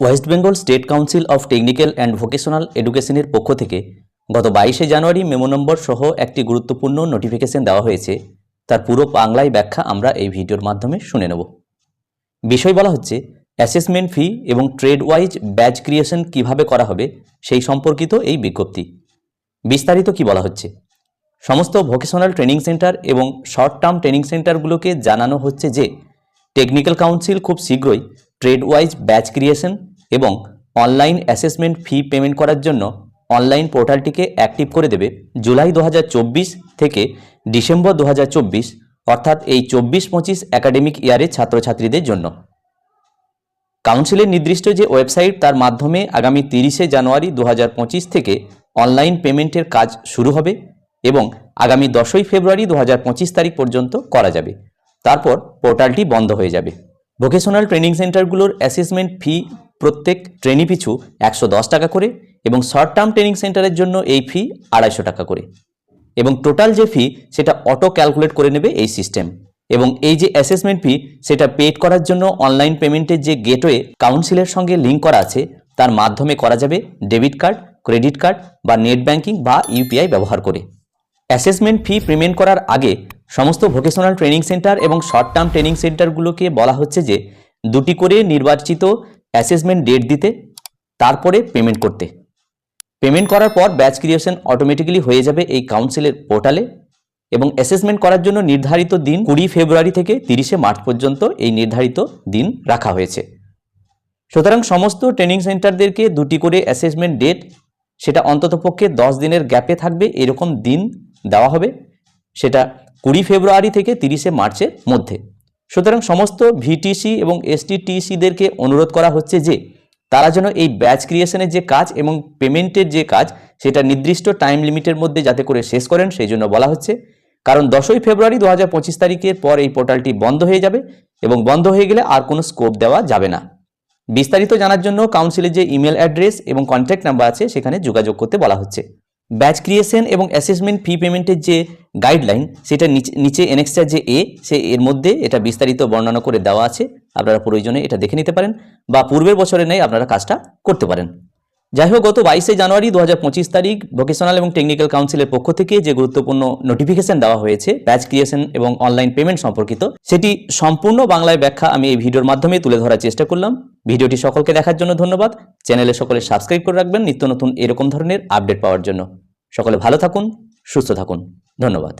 West Bengal State Council of Technical and Vocational এডুকেশনের পক্ষ থেকে গত বাইশে জানুয়ারি মেমো নম্বর সহ একটি গুরুত্বপূর্ণ নোটিফিকেশন দেওয়া হয়েছে। তার পুরো বাংলায় ব্যাখ্যা আমরা এই ভিডিওর মাধ্যমে শুনে নেব। বিষয় বলা হচ্ছে অ্যাসেসমেন্ট ফি এবং ট্রেড ওয়াইজ ব্যাচ ক্রিয়েশন কীভাবে করা হবে সেই সম্পর্কিত এই বিজ্ঞপ্তি। বিস্তারিত কি বলা হচ্ছে? সমস্ত ভোকেশনাল ট্রেনিং সেন্টার এবং শর্ট টার্ম ট্রেনিং সেন্টারগুলোকে জানানো হচ্ছে যে টেকনিক্যাল কাউন্সিল খুব শীঘ্রই ট্রেড ওয়াইজ ব্যাচ ক্রিয়েশন এবং অনলাইন অ্যাসেসমেন্ট ফি পেমেন্ট করার জন্য অনলাইন পোর্টালটিকে অ্যাক্টিভ করে দেবে জুলাই দু হাজার চব্বিশ থেকে ডিসেম্বর দু হাজার চব্বিশ, অর্থাৎ এই চব্বিশ পঁচিশ একাডেমিক ইয়ারের ছাত্রছাত্রীদের জন্য। কাউন্সিলের নির্দিষ্ট যে ওয়েবসাইট তার মাধ্যমে আগামী তিরিশে জানুয়ারি দু হাজার পঁচিশ থেকে অনলাইন পেমেন্টের কাজ শুরু হবে এবং আগামী দশই ফেব্রুয়ারি দু হাজার পঁচিশ তারিখ পর্যন্ত করা যাবে। তারপর পোর্টালটি বন্ধ হয়ে যাবে। ভোকেশনাল ট্রেনিং সেন্টারগুলোর অ্যাসেসমেন্ট ফি প্রত্যেক ট্রেনি পিছু একশো দশ টাকা করে এবং শর্ট টার্ম ট্রেনিং সেন্টারের জন্য এই ফি আড়াইশো টাকা করে। এবং টোটাল যে ফি সেটা অটো ক্যালকুলেট করে নেবে এই সিস্টেম এবং এই যে অ্যাসেসমেন্ট ফি সেটা পেড করার জন্য অনলাইন পেমেন্টের যে গেটওয়ে কাউন্সিলের সঙ্গে লিঙ্ক করা আছে, তার মাধ্যমে করা যাবে ডেবিট কার্ড ক্রেডিট কার্ড বা নেট ব্যাংকিং বা ইউপিআই ব্যবহার করে। অ্যাসেসমেন্ট ফি পেমেন্ট করার আগে সমস্ত ভোকেশনাল ট্রেনিং সেন্টার এবং শর্ট টার্ম ট্রেনিং সেন্টারগুলোকে বলা হচ্ছে যে, দুটি করে নির্বাচিত অ্যাসেসমেন্ট ডেট দিতে, তারপরে পেমেন্ট করতে। পেমেন্ট করার পর ব্যাচ ক্রিয়েশন অটোমেটিক্যালি হয়ে যাবে এই কাউন্সিলের পোর্টালে এবং অ্যাসেসমেন্ট করার জন্য নির্ধারিত দিন কুড়ি ফেব্রুয়ারি থেকে তিরিশে মার্চ পর্যন্ত এই নির্ধারিত দিন রাখা হয়েছে। সুতরাং সমস্ত ট্রেনিং সেন্টারদেরকে দুটি করে অ্যাসেসমেন্ট ডেট সেটা অন্ততপক্ষে দশ দিনের গ্যাপে থাকবে, এরকম দিন দেওয়া হবে। সেটা কুড়ি ফেব্রুয়ারি থেকে তিরিশে মার্চের মধ্যে। সুতরাং সমস্ত ভিটিসি এবং এসটিটিসিদেরকে অনুরোধ করা হচ্ছে যে, তারা যেন এই ব্যাচ ক্রিয়েশনের যে কাজ এবং পেমেন্টের যে কাজ, সেটা নির্দিষ্ট টাইম লিমিটের মধ্যে যাতে করে শেষ করেন, সেই জন্য বলা হচ্ছে। কারণ দশই ফেব্রুয়ারি দু হাজার পঁচিশ তারিখের পর এই পোর্টালটি বন্ধ হয়ে যাবে এবং বন্ধ হয়ে গেলে আর কোনো স্কোপ দেওয়া যাবে না। বিস্তারিত জানার জন্য কাউন্সিলের যে ইমেল অ্যাড্রেস এবং কন্ট্যাক্ট নাম্বার আছে, সেখানে যোগাযোগ করতে বলা হচ্ছে। ব্যাচ ক্রিয়েশন এবং অ্যাসেসমেন্ট ফি পেমেন্টের যে গাইডলাইন, সেটা নিচে এনেক্সটার যে এ, সে এর মধ্যে এটা বিস্তারিত বর্ণনা করে দেওয়া আছে। আপনারা প্রয়োজনে এটা দেখে নিতে পারেন বা পূর্বের বছরে নেই, আপনারা কাজটা করতে পারেন। যাই হোক, গত বাইশে জানুয়ারি দু হাজার পঁচিশ তারিখ ভোকেশনাল এবং টেকনিক্যাল কাউন্সিলের পক্ষ থেকে যে গুরুত্বপূর্ণ নোটিফিকেশন দেওয়া হয়েছে ব্যাচ ক্রিয়েশন এবং অনলাইন পেমেন্ট সম্পর্কিত, সেটি সম্পূর্ণ বাংলায় ব্যাখ্যা আমি এই ভিডিওর মাধ্যমে তুলে ধরার চেষ্টা করলাম। ভিডিওটি সকলকে দেখার জন্য ধন্যবাদ। চ্যানেলে সকলে সাবস্ক্রাইব করে রাখবেন নিত্য নতুন এরকম ধরনের আপডেট পাওয়ার জন্য। সকলে ভালো থাকুন, সুস্থ থাকুন। ধন্যবাদ।